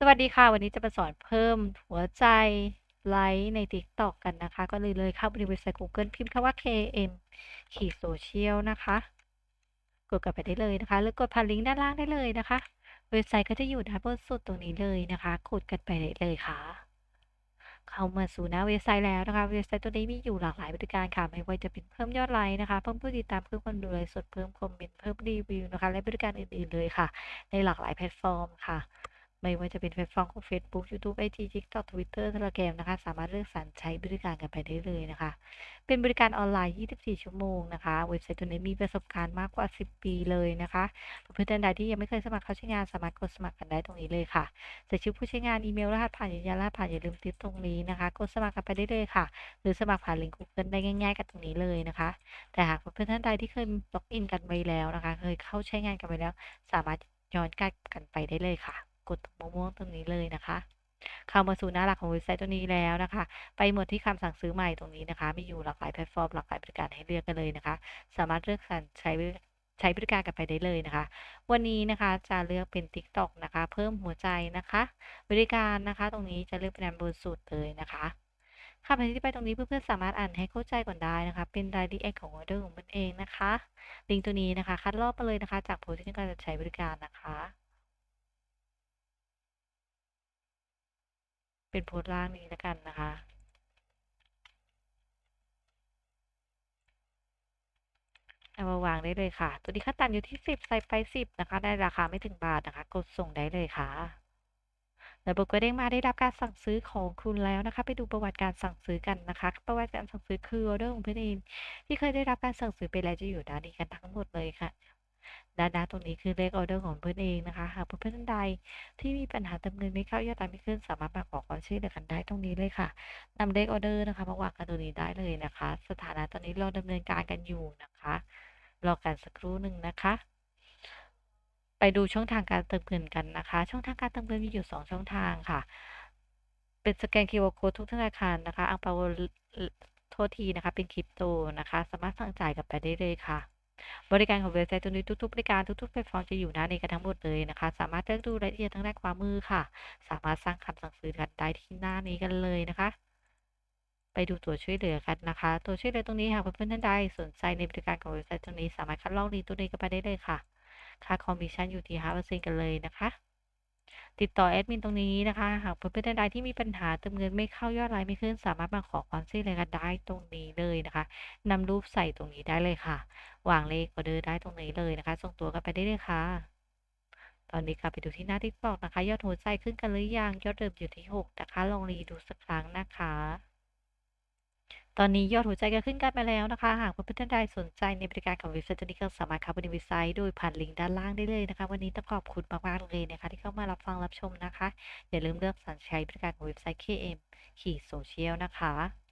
สวัสดีค่ะ วันนี้จะมาสอนเพิ่มหัวใจไลค์ใน TikTok กันนะคะ ก็เลยเลยเข้าไปในเว็บไซต์ Google พิมพ์คำว่า KM ขีด Social นะคะ กดกลับไปได้เลยนะคะ หรือกดผ่านลิงก์ด้านล่างได้เลยนะคะ เว็บไซต์ก็จะอยู่ด้านบนสุดตรงนี้เลยนะคะกดกันไปได้เลยค่ะ เข้ามาสู่หน้าเว็บไซต์แล้วนะคะ เว็บไซต์ตัวนี้มีอยู่หลากหลายบริการค่ะ ไม่ว่าจะเป็นเพิ่มยอดไลค์นะคะ เพิ่มผู้ติดตาม เพิ่มคนดูไลฟ์สด เพิ่มคอมเมนต์ เพิ่มรีวิวนะคะ และบริการอื่นๆเลยค่ะ ในหลากหลายแพลตฟอร์มค่ะ ไม่ว่าจะเป็นแพลตฟอร์มของเฟซบุ๊กยูทูบไอจี TikTok Twitter Telegram นะคะ สามารถเลือกสรรใช้บริการกันไปได้เลยนะคะ เป็นบริการออนไลน์ 24 ชั่วโมงนะคะ เว็บไซต์ตัวนี้มีประสบการณ์มากกว่า 10 ปีเลยนะคะเพื่อนท่านใดที่ยังไม่เคยสมัครเข้าใช้งานสามารถกดสมัครกันได้ตรงนี้เลยค่ะใส่ชื่อผู้ใช้งานอีเมลรหัสผ่านยืนยันรหัสผ่านอย่าลืมติดตรงนี้นะคะกดสมัครกันไปได้เลยค่ะ หรือสมัครผ่านลิงก์ Google ได้ง่าย ๆ กันตรงนี้เลยนะคะ แต่หากเพื่อนท่านใดที่เคยล็อกอินกันไว้แล้วนะคะ เคยเข้าใช้งานกันไปแล้ว สามารถย้อนกลับกันไปได้เลยค่ะ กดตรงม่วงตรงนี้เลยนะคะเข้ามาสู่หน้าหลักของเว็บไซต์ตัวนี้แล้วนะคะ ไปหมดที่คำสั่งซื้อใหม่ตรงนี้นะคะ มีอยู่หลากหลายแพลตฟอร์มหลากหลายบริการให้เลือกกันเลยนะคะ สามารถเลือกสรรใช้ใช้บริการกันไปได้เลยนะคะ วันนี้นะคะจะเลือกเป็น TikTok นะคะ เพิ่มหัวใจนะคะ บริการนะคะตรงนี้จะเลือกเป็นอันบนสุดเลยนะคะคำอธิบายตรงนี้เพื่อนๆสามารถอ่านให้เข้าใจก่อนได้นะคะ เป็นรายละเอียดของออเดอร์ของมันเองนะคะ ลิงก์ตัวนี้นะคะ คัดลอกมาเลยนะคะ จากโพสต์ที่ต้องการจะใช้บริการนะคะ เป็นโพสต์ล่างนี้แล้วกันนะคะ เอามาวางได้เลยค่ะ ตัวนี้ค่าตันอยู่ที่ 10 ใส่ไป 10 นะคะ ได้ราคาไม่ถึงบาทนะคะ กดส่งได้เลยค่ะระบบก็เด้งมาได้รับการสั่งซื้อของคุณแล้วนะคะ ไปดูประวัติการสั่งซื้อกันนะคะ ประวัติการสั่งซื้อคือออเดอร์ของเพื่อนเองที่เคยได้รับการสั่งซื้อไปแล้วจะอยู่ด้านนี้กันทั้งหมดเลยค่ะ ด้านหน้าตรงนี้คือเลขออเดอร์ของเพื่อนเองนะคะ หากเพื่อนท่านใดที่มีปัญหาเติมเงินไม่เข้ายอดตามไม่ขึ้น สามารถมาขอความช่วยเหลือกันได้ตรงนี้เลยค่ะนำเลขออเดอร์นะคะมาวางกันตรงนี้ได้เลยนะคะ สถานะตอนนี้เราดำเนินการกันอยู่นะคะ รอกันสักครู่หนึ่งนะคะ ไปดูช่องทางการเติมเงินกันนะคะ ช่องทางการเติมเงินมีอยู่ 2 ช่องทางค่ะ เป็นสแกน QR Code ทุกธนาคารนะคะอังเปาโทษทีนะคะ เป็นคริปโตนะคะ สามารถสั่งจ่ายกันไปได้เลยค่ะ บริการของเว็บไซต์ตัวนี้ทุกๆบริการทุกๆแพลตฟอร์มจะอยู่หน้านี้กันทั้งหมดเลยนะคะ สามารถเลือกดูรายละเอียดทางด้านขวามือค่ะ สามารถสร้างคำสั่งซื้อกันได้ที่หน้านี้กันเลยนะคะ ไปดูตัวช่วยเหลือกันนะคะ ตัวช่วยเหลือตรงนี้หากเพื่อนๆท่านใดสนใจในบริการของเว็บไซต์ตรงนี้ สามารถคัดลอกลิงก์ตัวนี้กันไปได้เลยค่ะ ค่าคอมมิชชั่นอยู่ที่5%กันเลยนะคะ ติดต่อแอดมินตรงนี้นะคะ หากเพื่อนๆท่านใดที่มีปัญหาเติมเงินไม่เข้ายอดไลน์ไม่ขึ้น สามารถมาขอความช่วยเหลือกันได้ตรงนี้เลยนะคะนำรูปใส่ตรงนี้ได้เลยค่ะ วางเลขออเดอร์ได้ตรงนี้เลยนะคะ ส่งตัวกันไปได้เลยค่ะ ตอนนี้กลับไปดูที่หน้าทิกตอกนะคะ ยอดหัวใจขึ้นกันหรือยัง ยอดเดิมอยู่ที่ 6 นะคะ ลองรีดูสักครั้งนะคะ ตอนนี้ยอดหัวใจก็ขึ้นกันไปแล้วนะคะ หากเพื่อนๆท่านใดสนใจในบริการของเว็บไซต์ตัวนี้ก็สามารถเข้าไปในเว็บไซต์โดยผ่านลิงก์ด้านล่างได้เลยนะคะ วันนี้ต้องขอบคุณมากๆเลยนะคะ ที่เข้ามารับฟังรับชมนะคะ อย่าลืมเลือกสรรใช้บริการของเว็บไซต์ KM ขีดโซเชียลนะคะ